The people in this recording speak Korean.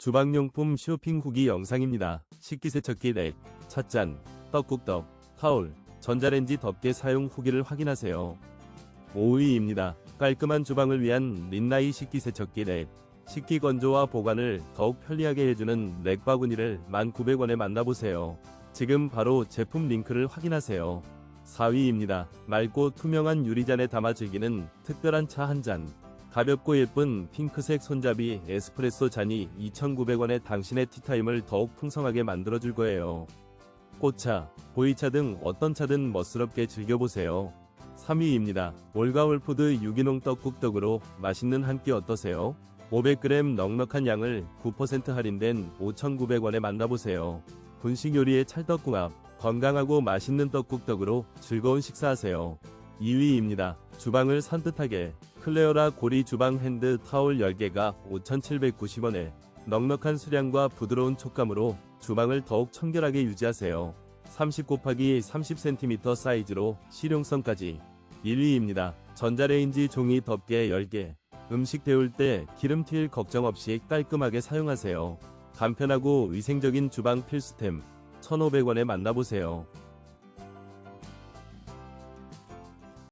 주방용품 쇼핑 후기 영상입니다. 식기세척기 렉, 찻잔, 떡국떡, 타올, 전자레인지 덮개 사용 후기를 확인하세요. 5위입니다. 깔끔한 주방을 위한 린나이 식기세척기 렉. 식기 건조와 보관을 더욱 편리하게 해주는 렉 바구니를 1,900원에 만나보세요. 지금 바로 제품 링크를 확인하세요. 4위입니다. 맑고 투명한 유리잔에 담아 즐기는 특별한 차 한 잔. 가볍고 예쁜 핑크색 손잡이 에스프레소 잔이 2,900원에 당신의 티타임을 더욱 풍성하게 만들어줄 거예요. 꽃차, 보이차 등 어떤 차든 멋스럽게 즐겨보세요. 3위입니다. 올가올푸드 유기농 떡국떡으로 맛있는 한 끼 어떠세요? 500g 넉넉한 양을 9% 할인된 5,900원에 만나보세요. 분식 요리의 찰떡궁합, 건강하고 맛있는 떡국떡으로 즐거운 식사하세요. 2위입니다. 주방을 산뜻하게 클레어라 고리 주방 핸드 타올 10개가 5,790원에 넉넉한 수량과 부드러운 촉감으로 주방을 더욱 청결하게 유지하세요. 30 곱하기 30cm 사이즈로 실용성까지 1위입니다. 전자레인지 종이 덮개 10개 음식 데울 때 기름 튈 걱정 없이 깔끔하게 사용하세요. 간편하고 위생적인 주방 필수템 1,500원에 만나보세요.